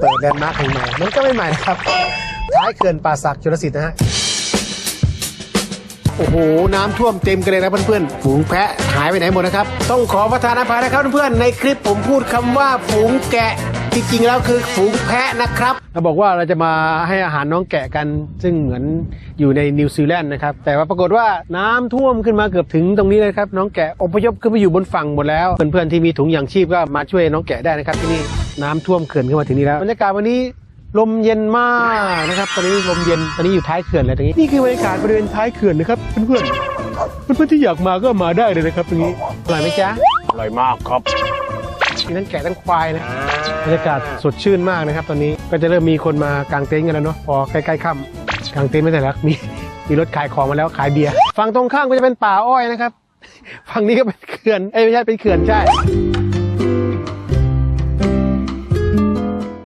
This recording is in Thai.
เปิดแลนด์มาร์คใหม่ๆมันก็ไม่ใหม่นะครับ ท้ายเขื่อนป่าสักจุลสิทธิ์นะฮะ โอ้โห น้ำท่วมเต็มกันเลยนะเพื่อนๆ ฝูงแพะหายไปไหนหมดนะครับ ต้องขอประทานอภัยนะครับเพื่อนๆ ในคลิปผมพูดคำว่าฝูงแกะจริงๆแล้วคือฝูงแพะนะครับ เราบอกว่าเราจะมาให้อาหารน้องแกะกัน ซึ่งเหมือนอยู่ในนิวซีแลนด์นะครับ แต่ว่าปรากฏว่าน้ำท่วมขึ้นมาเกือบถึงตรงนี้เลยครับ น้องแกะอพยพขึ้นไปอยู่บนฝั่งหมดแล้ว เพื่อนๆที่มีถุงยางชีพก็มาช่วยน้องแกะได้นะครับที่นี่ น้ำท่วมเขื่อนขึ้นมาถึงนี้แล้วบรรยากาศวันนี้ลมเย็นมากนะครับ ตอนนี้ลมเย็นตอนนี้อยู่ท้ายเขื่อนเลยตรงนี้นี่คือบรรยากาศบริเวณท้ายเขื่อนนะครับเพื่อนๆเพื่อนๆที่อยากมาก็มาได้เลยนะครับตรงนี้อร่อยไหมจ๊ะอร่อยมากครับมีทั้งแกะทั้งควายนะบรรยากาศสดชื่นมากนะครับ ตอนนี้ก็จะเริ่มมีคนมากางเต็นท์กันแล้วเนาะพอใกล้ๆค่ำกางเต็นท์ไม่แต่ละมีมีรถขายของมาแล้วขายเบียร์ฝั่งตรงข้ามก็จะเป็นป่าอ้อยนะครับฝั่งนี้ก็เป็นเขื่อนเอ้ยไม่ใช่เป็นเขื่อนใช่